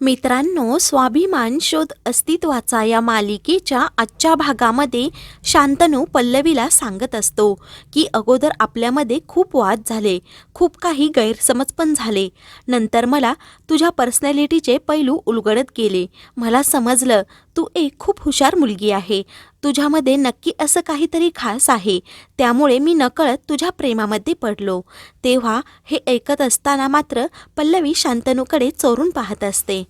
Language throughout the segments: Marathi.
मित्रांनो स्वाभिमान शोध अस्तित्वाचा या मालिकेच्या आजच्या भागामध्ये शांतनू पल्लवीला सांगत असतो की अगोदर आपल्यामध्ये खूप वाद झाले खूप काही गैरसमज पण झाले. नंतर मला तुझ्या पर्सनॅलिटीचे पैलू उलगडत गेले. मला समजलं तू एक खूप हुशार मुलगी आहे. तुझ्यामध्ये नक्की असं काहीतरी खास आहे. त्यामुळे मी नकळत तुझ्या प्रेमामध्ये पडलो. तेव्हा हे ऐकत असताना मात्र पल्लवी शांतनूकडे चोरून पाहत असते.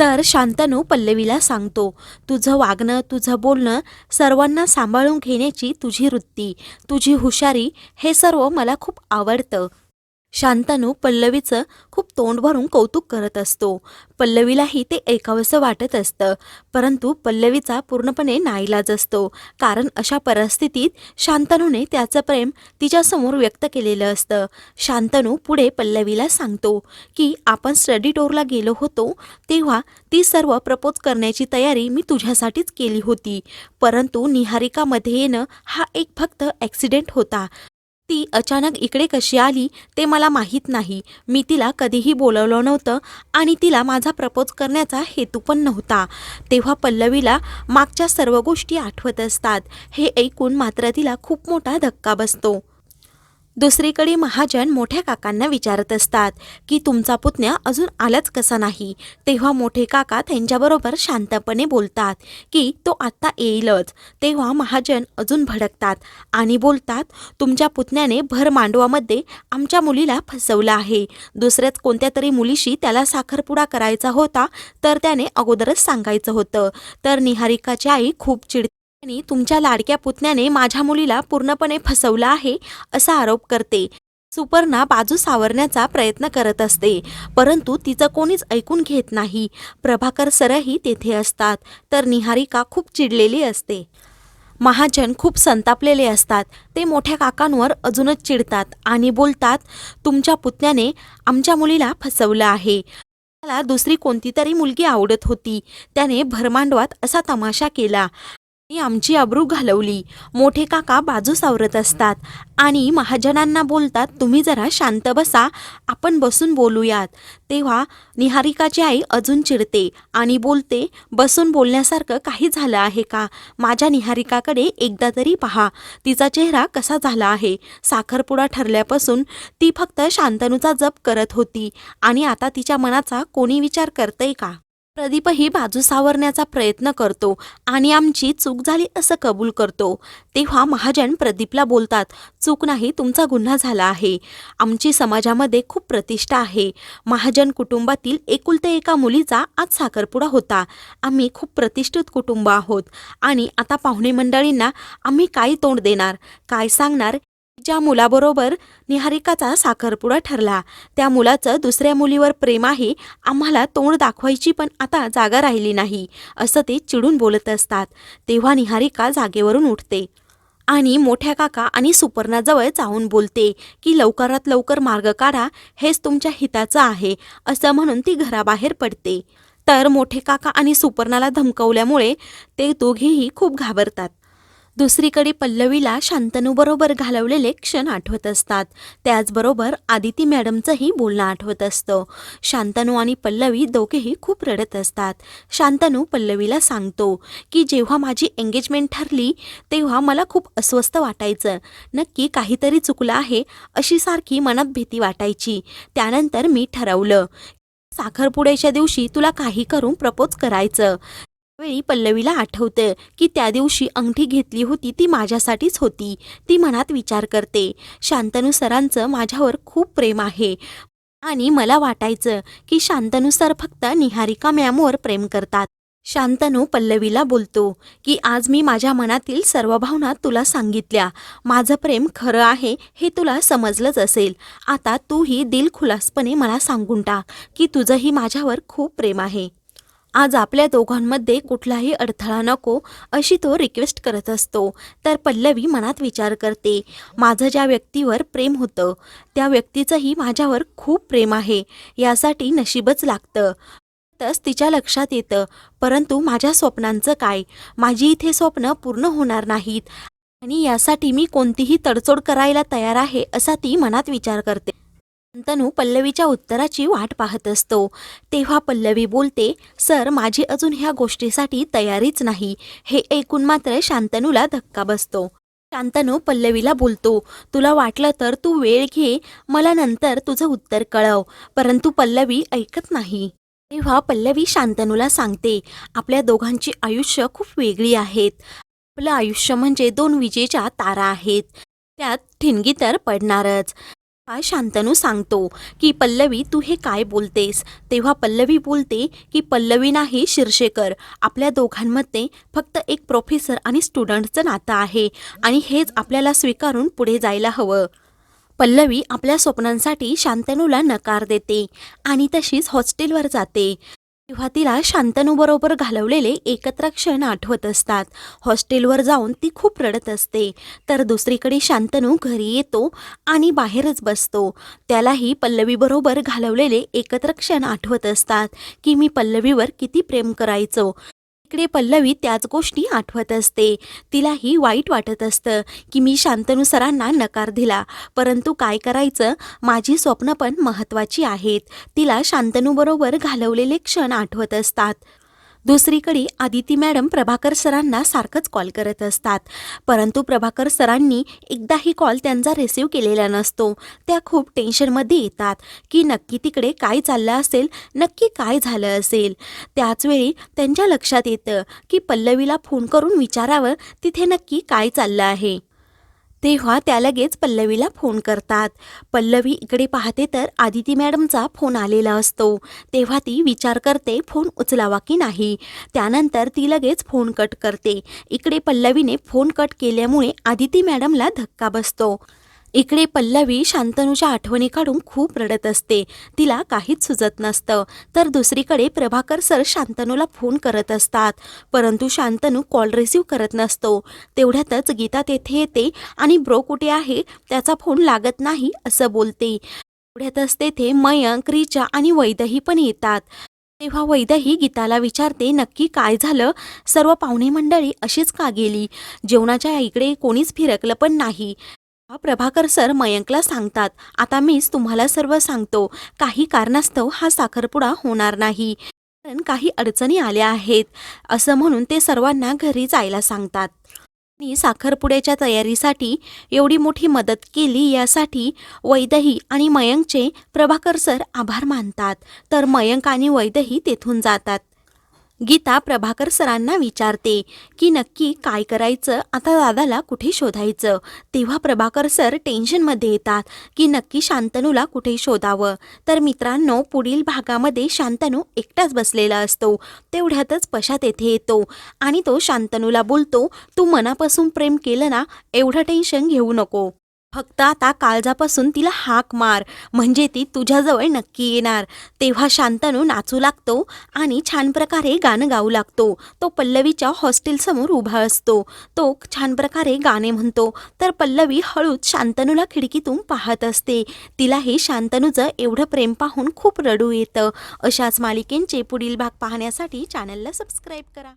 तर शांतनू पल्लवीला सांगतो तुझं वागणं तुझं बोलणं सर्वांना सांभाळून घेण्याची तुझी वृत्ती तुझी हुशारी हे सर्व मला खूप आवडतं. शांतनू पल्लवीचं खूप तोंड भरून कौतुक करत असतो. पल्लवीलाही ते ऐकावंसं वाटत असतं. परंतु पल्लवीचा पूर्णपणे नाईलाज असतो. कारण अशा परिस्थितीत शांतनूने त्याचं प्रेम तिच्यासमोर व्यक्त केलेलं असतं. शांतनू पुढे पल्लवीला सांगतो की आपण स्टडी टूरला गेलो होतो तेव्हा ती सर्व प्रपोज करण्याची तयारी मी तुझ्यासाठीच केली होती. परंतु निहारिकामध्ये येणं हा एक फक्त ॲक्सिडेंट होता. ती अचानक इकडे कशी आली ते मला माहीत नाही. मी तिला कधीही बोलवलं नव्हतं आणि तिला माझा प्रपोज करण्याचा हेतू पण नव्हता. तेव्हा पल्लवीला मागच्या सर्व गोष्टी आठवत असतात. हे ऐकून मात्र तिला खूप मोठा धक्का बसतो. दुसरीकडे महाजन मोठ्या काकांना विचारत असतात की तुमचा पुतण्या अजून आलाच कसा नाही? तेव्हा मोठे काका त्यांच्याबरोबर शांतपणे बोलतात की तो आत्ता येईलच. तेव्हा महाजन अजून भडकतात आणि बोलतात तुमच्या पुतण्याने भर मांडवामध्ये आमच्या मुलीला फसवलं आहे. दुसऱ्याच कोणत्या तरी मुलीशी त्याला साखरपुडा करायचा होता तर त्याने अगोदरच सांगायचं होतं. तर निहारिकाची आई खूप चिड आणि तुमच्या लाडक्या पुतण्याने माझ्या मुलीला पूर्णपणे फसवलं आहे असा आरोप करते. सुपर्णा बाजू सावरण्याचा प्रयत्न करत असते परंतु तिचं कोणीच ऐकून घेत नाही. प्रभाकर सरही तेथे असतात तर निहारिका खूप चिडलेली असते. महाजन खूप संतापलेले असतात. ते मोठ्या काकांवर अजूनच चिडतात आणि बोलतात तुमच्या पुतण्याने आमच्या मुलीला फसवलं आहे. त्याला दुसरी कोणती तरी मुलगी आवडत होती. त्याने भरमांडवात असा तमाशा केला. आमची अब्रू घालवली. मोठे काका बाजू सावरत असतात. आणि महाजनांना बोलतात तुम्ही जरा शांत बसा आपण बसून बोलूयात. तेव्हा निहारिकाची आई अजून चिडते आणि बोलते बसून बोलण्यासारखं काही झालं आहे का? माझ्या निहारिकाकडे एकदा तरी पहा. तिचा चेहरा कसा झाला आहे? साखरपुडा ठरल्यापासून ती फक्त शांतनूचा जप करत होती. आणि आता तिच्या मनाचा कोणी विचार करतंय का? प्रदीपही बाजू सावरण्याचा प्रयत्न करतो आणि आमची चूक झाली असं कबूल करतो. तेव्हा महाजन प्रदीपला बोलतात चूक नाही तुमचा गुन्हा झाला आहे. आमची समाजामध्ये खूप प्रतिष्ठा आहे. महाजन कुटुंबातील एकुलते एका मुलीचा आज साखरपुडा होता. आम्ही खूप प्रतिष्ठित कुटुंब आहोत आणि आता पाहुणे मंडळींना आम्ही काय तोंड देणार? काय सांगणार? ज्या मुलाबरोबर निहारिकाचा साखरपुडा ठरला त्या मुलाचं दुसऱ्या मुलीवर प्रेम आहे आम्हाला तोंड दाखवायची पण आता जागा राहिली नाही असं ते चिडून बोलत असतात. तेव्हा निहारिका जागेवरून उठते आणि मोठ्या काका आणि सुपर्णाजवळ जाऊन बोलते की लवकरात लवकर मार्ग काढा हेच तुमच्या हिताचं आहे असं म्हणून ती घराबाहेर पडते. तर मोठे काका आणि सुपर्णाला धमकवल्यामुळे ते दोघेही खूप घाबरतात. दुसरीकडे पल्लवीला शांतनूबरोबर घालवलेले क्षण आठवत असतात. त्याचबरोबर आदिती मॅडमचंही बोलणं आठवत असतं. शांतनू आणि पल्लवी दोघेही खूप रडत असतात. शांतनू पल्लवीला सांगतो की जेव्हा माझी एंगेजमेंट ठरली तेव्हा मला खूप अस्वस्थ वाटायचं. नक्की काहीतरी चुकलं आहे अशी सारखी मनात भीती वाटायची. त्यानंतर मी ठरवलं साखरपुड्याच्या दिवशी तुला काही करून प्रपोज करायचं. वेळी पल्लवीला आठवतं की त्या दिवशी अंगठी घेतली होती ती माझ्यासाठीच होती. ती मनात विचार करते. शांतनू सरांचं माझ्यावर खूप प्रेम आहे. आणि मला वाटायचं की शांतनू सर फक्त निहारिका मॅमवर प्रेम करतात. शांतनू पल्लवीला बोलतो की आज मी माझ्या मनातील सर्व भावना तुला सांगितल्या. माझं प्रेम खरं आहे हे तुला समजलंच असेल. आता तूही दिलखुलासपणे मला सांगून टाक की तुझंही माझ्यावर खूप प्रेम आहे. आज आपल्या दोघांमध्ये कुठलाही अडथळा नको अशी तो रिक्वेस्ट करत असतो. तर पल्लवी मनात विचार करते माझं ज्या व्यक्तीवर प्रेम होतं त्या व्यक्तीचंही माझ्यावर खूप प्रेम आहे. यासाठी नशीबच लागतं. तस तिच्या लक्षात येतं परंतु माझ्या स्वप्नांचं काय? माझी इथे स्वप्न पूर्ण होणार नाहीत. आणि यासाठी मी कोणतीही तडजोड करायला तयार आहे? असा ती मनात विचार करते. तनू पल्लवीच्या उत्तराची वाट पाहत असतो. तेव्हा पल्लवी बोलते सर माझी अजून ह्या गोष्टीसाठी तयारीच नाही. हे ऐकून मात्र शांतनूला धक्का बसतो. शांतनू पल्लवीला बोलतो तुला वाटलं तर तू वेळ घे मला नंतर तुझं उत्तर कळव. परंतु पल्लवी ऐकत नाही. तेव्हा पल्लवी शांतनूला सांगते आपल्या दोघांची आयुष्य खूप वेगळी आहेत. आपलं आयुष्य म्हणजे दोन विजेच्या तारा आहेत. त्यात ठिणगी तर पडणारच. काय शांतनू सांगतो की पल्लवी तू हे काय बोलतेस? तेव्हा पल्लवी बोलते की पल्लवी नाही शिरशेकर आपल्या दोघांमध्ये फक्त एक प्रोफेसर आणि स्टुडंटचं नातं आहे आणि हेच आपल्याला स्वीकारून पुढे जायला हवं. पल्लवी आपल्या स्वप्नांसाठी शांतनूला नकार देते आणि तशीच हॉस्टेलवर जाते. तेव्हा तिला शांतनूबरोबर घालवलेले एकत्र क्षण आठवत असतात. हॉस्टेलवर जाऊन ती खूप रडत असते. तर दुसरीकडे शांतनू घरी येतो आणि बाहेरच बसतो. त्यालाही पल्लवीबरोबर घालवलेले एकत्र क्षण आठवत असतात की मी पल्लवीवर किती प्रेम करायचो. इकडे पल्लवी त्याच गोष्टी आठवत असते. तिलाही वाईट वाटत असतं की मी शांतनू सरांना नकार दिला. परंतु काय करायचं? माझी स्वप्न पण महत्त्वाची आहेत. तिला शांतनूबरोबर घालवलेले क्षण आठवत असतात. दुसरीकडे आदिती मॅडम प्रभाकर सरांना सारखंच कॉल करत असतात. परंतु प्रभाकर सरांनी एकदाही कॉल त्यांचा रिसीव केलेला नसतो. त्या खूप टेन्शनमध्ये येतात की नक्की तिकडे काय चाललं असेल नक्की काय झालं असेल. त्याचवेळी त्यांच्या लक्षात येतं की पल्लवीला फोन करून विचारावं तिथे नक्की काय चाललं आहे. तेव्हा त्या लगेच पल्लवीला फोन करतात. पल्लवी इकडे पाहते तर आदिती मॅडमचा फोन आलेला असतो. तेव्हा ती विचार करते फोन उचलावा की नाही? त्यानंतर ती लगेच फोन कट करते. इकडे पल्लवीने फोन कट केल्यामुळे आदिती मॅडमला धक्का बसतो. इकडे पल्लवी शांतनूच्या आठवणी काढून खूप रडत असते. तिला काहीच सुचत नसतं. तर दुसरीकडे प्रभाकर सर शांतनूला फोन करत असतात. परंतु शांतनू कॉल रिसीव करत नसतो. तेवढ्यातच गीता तेथे येते आणि ब्रो कुठे आहे? त्याचा फोन लागत नाही असं बोलते. तेवढ्यातच तेथे मयंक रिचा आणि वैदही पण येतात. तेव्हा वैदही गीताला विचारते नक्की काय झालं? सर्व पाहुणे मंडळी अशीच का गेली? जेवणाच्या इकडे कोणीच फिरकलं पण नाही. प्रभाकर सर मयंकला सांगतात. आता मीच तुम्हाला सर्व सांगतो. काही कारणास्तव हा साखरपुडा होणार नाही. कारण काही अडचणी आल्या आहेत. असं म्हणून ते सर्वांना घरी जायला सांगतात. मी साखरपुड्याच्या तयारीसाठी एवढी मोठी मदत केली यासाठी वैदही आणि मयंकचे प्रभाकर सर आभार मानतात. तर मयंक आणि वैदही तेथून जातात. गीता प्रभाकर सरांना विचारते की नक्की काय करायचं? आता दादाला कुठे शोधायचं? तेव्हा प्रभाकर सर टेन्शनमध्ये येतात की नक्की शांतनूला कुठे शोधावं? तर मित्रांनो पुढील भागामध्ये शांतनू एकटाच बसलेला असतो. तेवढ्यातच पशात येथे येतो आणि तो शांतनूला बोलतो तू मनापासून प्रेम केलं ना एवढं टेन्शन घेऊ नको. फक्त आता काळजापासून तिला हाक मार म्हणजे ती तुझ्याजवळ नक्की येणार. तेव्हा शांतनू नाचू लागतो आणि छान प्रकारे गाणं गाऊ लागतो. तो पल्लवीच्या हॉस्टेलसमोर उभा असतो. तो छान प्रकारे गाणे म्हणतो. तर पल्लवी हळूच शांतनूला खिडकीतून पाहत असते. तिलाही शांतनूचं एवढं प्रेम पाहून खूप रडू येतं. अशाच मालिकेंचे पुढील भाग पाहण्यासाठी चॅनलला सबस्क्राईब करा.